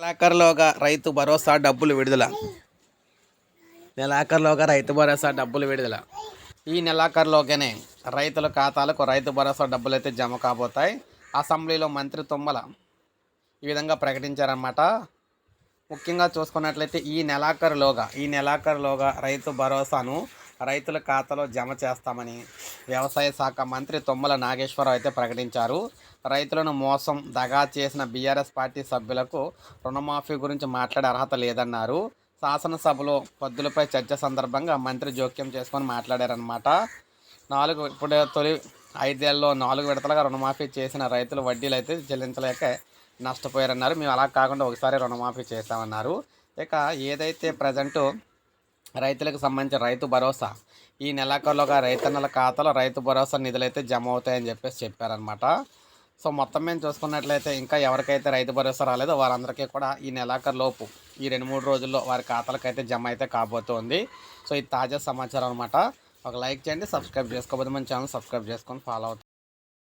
నెలాఖరులోగా రైతు భరోసా డబ్బులు విడుదల. నెలాఖరులోగా రైతు భరోసా డబ్బులు విడుదల. ఈ నెలాఖరులోగానే రైతుల ఖాతాలకు రైతు భరోసా డబ్బులు అయితే జమ కాబోతాయి. అసెంబ్లీలో మంత్రి తుమ్మల ఈ విధంగా ప్రకటించారన్నమాట. ముఖ్యంగా చూసుకున్నట్లయితే ఈ నెలాఖరులోగా ఈ నెలాఖరులోగా రైతు భరోసాను రైతుల ఖాతాలో జమ చేస్తామని వ్యవసాయ శాఖ మంత్రి తుమ్మల నాగేశ్వరరావు అయితే ప్రకటించారు. రైతులను మోసం దగా చేసిన బీఆర్ఎస్ పార్టీ సభ్యులకు రుణమాఫీ గురించి మాట్లాడే అర్హత లేదన్నారు. శాసనసభలో పద్దులపై చర్చ సందర్భంగా మంత్రి జోక్యం చేసుకొని మాట్లాడారనమాట నాలుగు ఇప్పుడు తొలి ఐదేళ్ళలో నాలుగు విడతలుగా రుణమాఫీ చేసిన రైతులు వడ్డీలు అయితే చెల్లించలేక నష్టపోయారన్నారు. మేము అలా కాకుండా ఒకసారి రుణమాఫీ చేస్తామన్నారు. ఇక ఏదైతే ప్రజెంటు రైతులకు సంబంధించిన రైతు భరోసా. ఈ నెలాఖరులోగా రైతన్నల ఖాతాలో రైతు భరోసా నిధులైతే జమ అవుతాయని చెప్పేసి చెప్పారనమాట సో మొత్తం మేము చూసుకున్నట్లయితే ఇంకా ఎవరికైతే రైతు భరోసా రాలేదో వారందరికీ కూడా ఈ నెలాఖరులోపు ఈ రెండు మూడు రోజుల్లో వారి ఖాతాలకు అయితే జమ అయితే కాబోతుంది. సో ఇది తాజా సమాచారం అనమాట ఒక లైక్ చేయండి సబ్స్క్రైబ్ చేసుకోకపోతే మన ఛానల్ సబ్స్క్రైబ్ చేసుకొని ఫాలో అవుతుంది